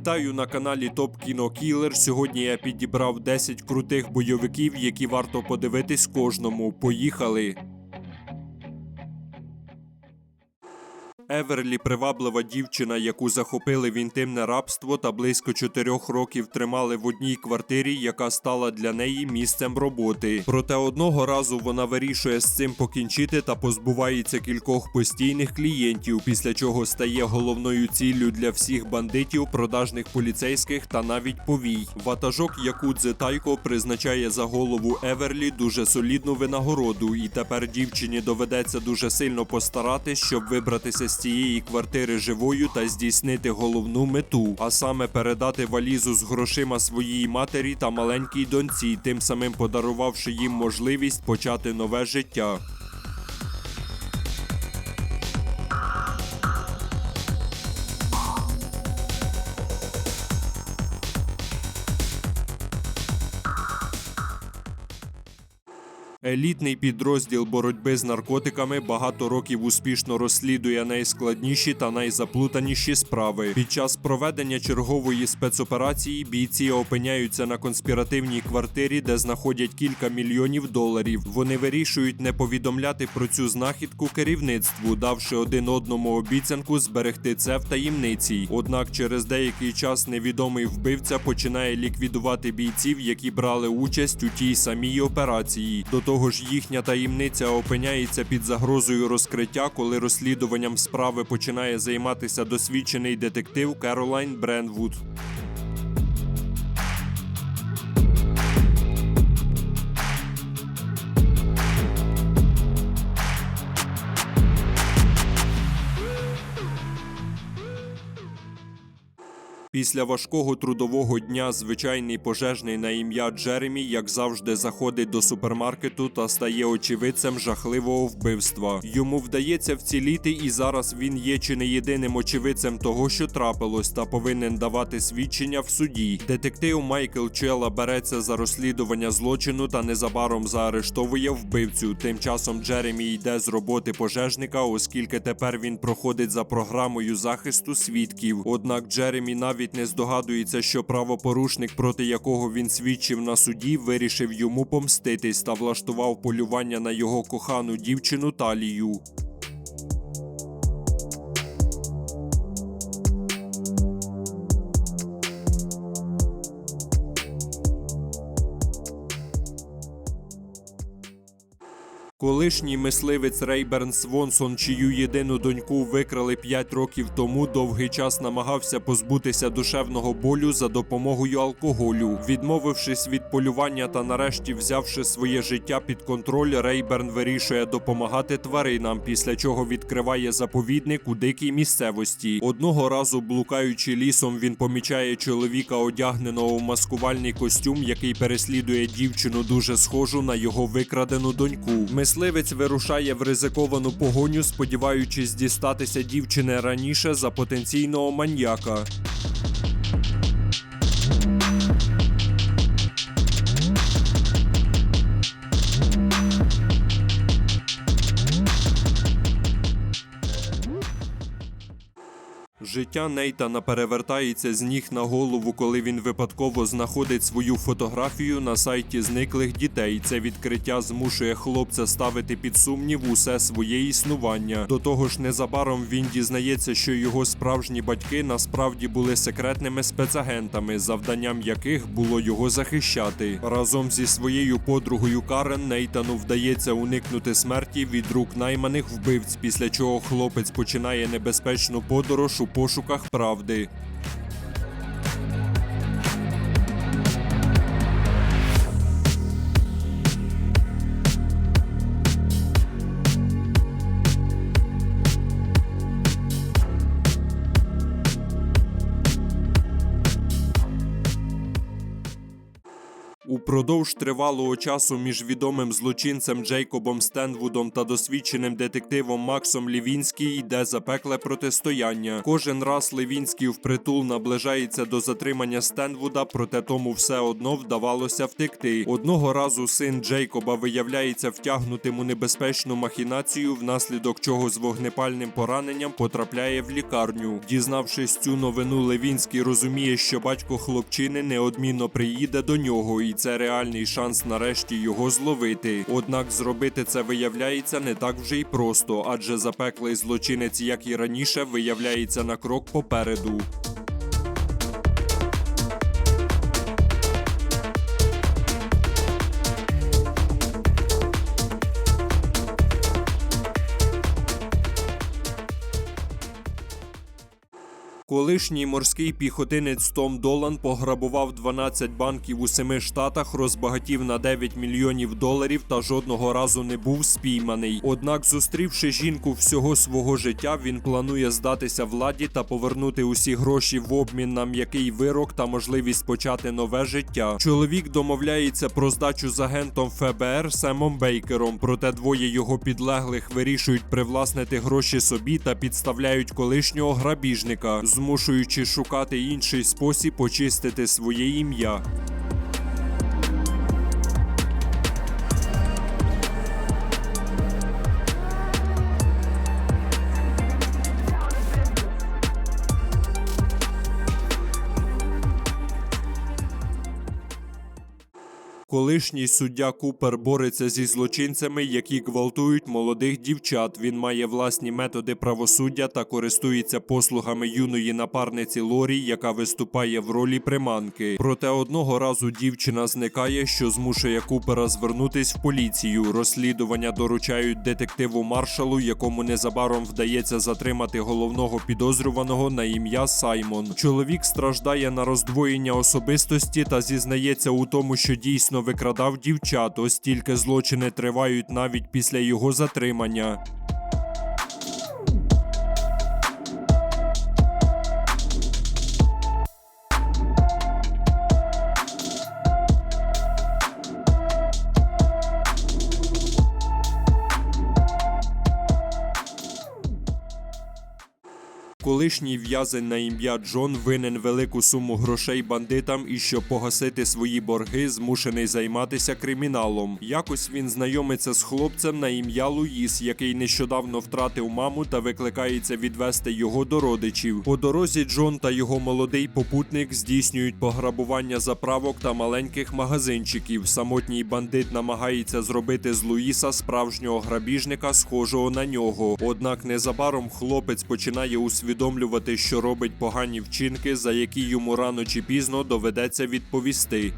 Вітаю на каналі Топ Кіно Кілер. Сьогодні я підібрав 10 крутих бойовиків, які варто подивитись кожному. Поїхали! Еверлі приваблива дівчина, яку захопили в інтимне рабство та близько чотирьох років тримали в одній квартирі, яка стала для неї місцем роботи. Проте одного разу вона вирішує з цим покінчити та позбувається кількох постійних клієнтів, після чого стає головною ціллю для всіх бандитів, продажних поліцейських та навіть повій. Ватажок Якудзе Тайко призначає за голову Еверлі дуже солідну винагороду, і тепер дівчині доведеться дуже сильно постаратись, щоб вибратися з цієї квартири живою та здійснити головну мету, а саме передати валізу з грошима своїй матері та маленькій доньці, тим самим подарувавши їм можливість почати нове життя. Елітний підрозділ боротьби з наркотиками багато років успішно розслідує найскладніші та найзаплутаніші справи. Під час проведення чергової спецоперації бійці опиняються на конспіративній квартирі, де знаходять кілька мільйонів доларів. Вони вирішують не повідомляти про цю знахідку керівництву, давши один одному обіцянку зберегти це в таємниці. Однак через деякий час невідомий вбивця починає ліквідувати бійців, які брали участь у тій самій операції. До того ж, їхня таємниця опиняється під загрозою розкриття, коли розслідуванням справи починає займатися досвідчений детектив Керолайн Бренвуд. Після важкого трудового дня звичайний пожежний на ім'я Джеремі, як завжди, заходить до супермаркету та стає очевидцем жахливого вбивства. Йому вдається вціліти, і зараз він є чи не єдиним очевидцем того, що трапилось, та повинен давати свідчення в суді. Детектив Майкл Чела береться за розслідування злочину та незабаром заарештовує вбивцю. Тим часом Джеремі йде з роботи пожежника, оскільки тепер він проходить за програмою захисту свідків. Однак Джеремі навіть не здогадується, що правопорушник, проти якого він свідчив на суді, вирішив йому помститись та влаштував полювання на його кохану дівчину Талію. Колишній мисливець Рейберн Свонсон, чию єдину доньку викрали 5 років тому, довгий час намагався позбутися душевного болю за допомогою алкоголю. Відмовившись від полювання та нарешті взявши своє життя під контроль, Рейберн вирішує допомагати тваринам, після чого відкриває заповідник у дикій місцевості. Одного разу, блукаючи лісом, він помічає чоловіка, одягненого у маскувальний костюм, який переслідує дівчину, дуже схожу на його викрадену доньку. Мисливець вирушає в ризиковану погоню, сподіваючись дістатися дівчини раніше за потенційного маньяка. Життя Нейтана перевертається з ніг на голову, коли він випадково знаходить свою фотографію на сайті зниклих дітей. Це відкриття змушує хлопця ставити під сумнів усе своє існування. До того ж, незабаром він дізнається, що його справжні батьки насправді були секретними спецагентами, завданням яких було його захищати. Разом зі своєю подругою Карен Нейтану вдається уникнути смерті від рук найманих вбивць, після чого хлопець починає небезпечну подорож у пошуках правди. Упродовж тривалого часу між відомим злочинцем Джейкобом Стенвудом та досвідченим детективом Максом Лівінський йде запекле протистояння. Кожен раз Левінський впритул наближається до затримання Стенвуда, проте тому все одно вдавалося втекти. Одного разу син Джейкоба виявляється втягнутим у небезпечну махінацію, внаслідок чого з вогнепальним пораненням потрапляє в лікарню. Дізнавшись цю новину, Левінський розуміє, що батько хлопчини неодмінно приїде до нього, і це реальний шанс нарешті його зловити. Однак зробити це виявляється не так вже й просто, адже запеклий злочинець, як і раніше, виявляється на крок попереду. Колишній морський піхотинець Том Долан пограбував 12 банків у семи штатах, розбагатів на 9 мільйонів доларів та жодного разу не був спійманий. Однак, зустрівши жінку всього свого життя, він планує здатися владі та повернути усі гроші в обмін на м'який вирок та можливість почати нове життя. Чоловік домовляється про здачу з агентом ФБР Семом Бейкером, проте двоє його підлеглих вирішують привласнити гроші собі та підставляють колишнього грабіжника, змушуючи шукати інший спосіб очистити своє ім'я. Колишній суддя Купер бореться зі злочинцями, які гвалтують молодих дівчат. Він має власні методи правосуддя та користується послугами юної напарниці Лорі, яка виступає в ролі приманки. Проте одного разу дівчина зникає, що змушує Купера звернутись в поліцію. Розслідування доручають детективу маршалу, якому незабаром вдається затримати головного підозрюваного на ім'я Саймон. Чоловік страждає на роздвоєння особистості та зізнається у тому, що дійсно викрадав дівчат, ось тільки злочини тривають навіть після його затримання. Колишній в'язень на ім'я Джон винен велику суму грошей бандитам і щоб погасити свої борги, змушений займатися криміналом. Якось він знайомиться з хлопцем на ім'я Луїс, який нещодавно втратив маму та викликається відвести його до родичів. По дорозі Джон та його молодий попутник здійснюють пограбування заправок та маленьких магазинчиків. Самотній бандит намагається зробити з Луїса справжнього грабіжника, схожого на нього. Однак незабаром хлопець починає усвідомлювати, що робить погані вчинки, за які йому рано чи пізно доведеться відповісти.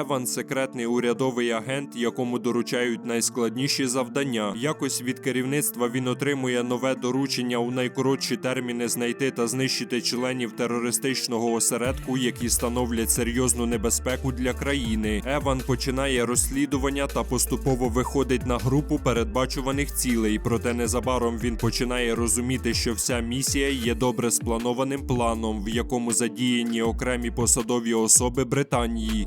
Еван секретний урядовий агент, якому доручають найскладніші завдання. Якось від керівництва він отримує нове доручення у найкоротші терміни знайти та знищити членів терористичного осередку, які становлять серйозну небезпеку для країни. Еван починає розслідування та поступово виходить на групу передбачуваних цілей. Проте незабаром він починає розуміти, що вся місія є добре спланованим планом, в якому задіяні окремі посадові особи Британії.